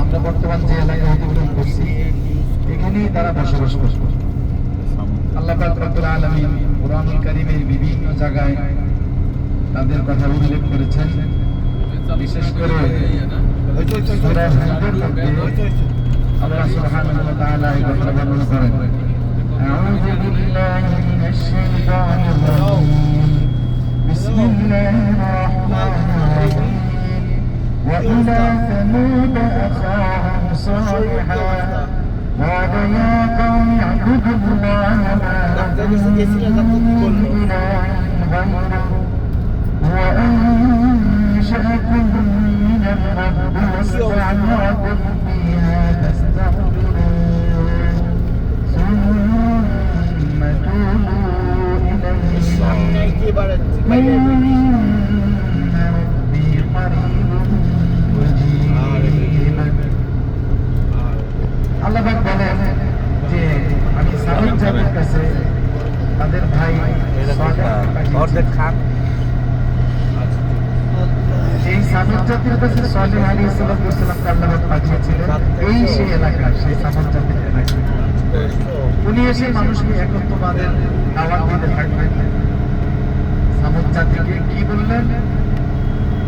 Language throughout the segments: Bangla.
আমরা বর্তমান যে এলাকায় অতিক্রম করছি এখানেই তারা বসবাস করছে। আল্লাহ রব্বুল আলামিন কোরআনুল কারীমের বিভিন্ন জায়গায় তাদের কথা উল্লেখ করেছেন। বিশেষ করে আল্লাহ সুবহানাহু ওয়া তাআলা এই কথা বর্ণনা করেন। আউযু বিল্লাহি মিনাশ শাইতানির রাজীম। বিসমিল্লাহির রাহমানির রাহিম وإلى ثمود أخاهم صالحا قال يا قوم اعبدوا الله ما لكم من إله غيره. هو أنشأكم من الأرض واستعمركم فيها فاستغفروه ثم توبوا إليه. إن কাছে তাদের ভাই অর্ধেক খান। এই সামুদ জাতির কাছে সালেহ আলী সাল্লাল্লাহু আল্লাহ পাক পাঠিয়েছিলেন। এই সেই এলাকা সেই সামুদ জাতির এলাকা। উনি এসে মানুষকে একত্ববাদের দাওয়াত দিতে থাকবেন সামুদ জাতিকে কি বললেন?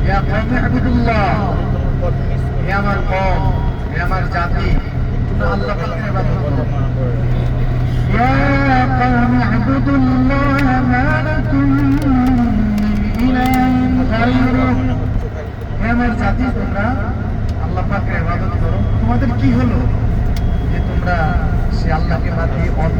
ইয়া কওমি আবুদুল্লাহ। اعبدوا الله ما لكم من إله غيره হে আমার জাতি তোমরা আল্লাহ পাকের ইবাদত করো তোমাদের কি হলো যে তোমরা সে আল্লাহকে বাদ দিয়ে অন্য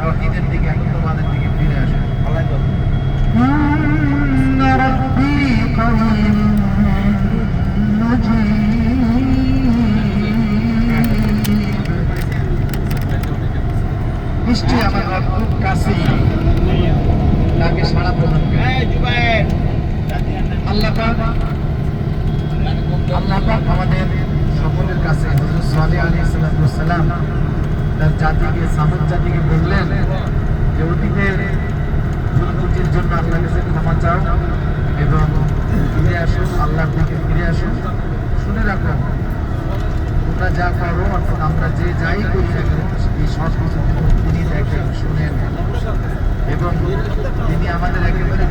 তাও ঈদের দিকে, এখন তোমাদের দিকে ফিরে আসে। ভালো তো নিশ্চয়ই আমার খুব কাছে তাকে সারা প্রদান আল্লাহ আল্লাহ আমাদের সকলের কাছে হজরত সালে আলী সালাম তার জাতিকে সামুদ জাতিকে বললেন যে অতীতের ভুলত্রুটির জন্য আল্লাহর কাছে ক্ষমা চাও এবং ফিরে আসো আল্লাহর দিকে ফিরে আসো শুনে রাখো তোমরা যা করো অর্থাৎ আমরা যে যাই করি না এই কিন্তু তিনি দেখেন, শুনেন। এবং তিনি আমাদের একেবারে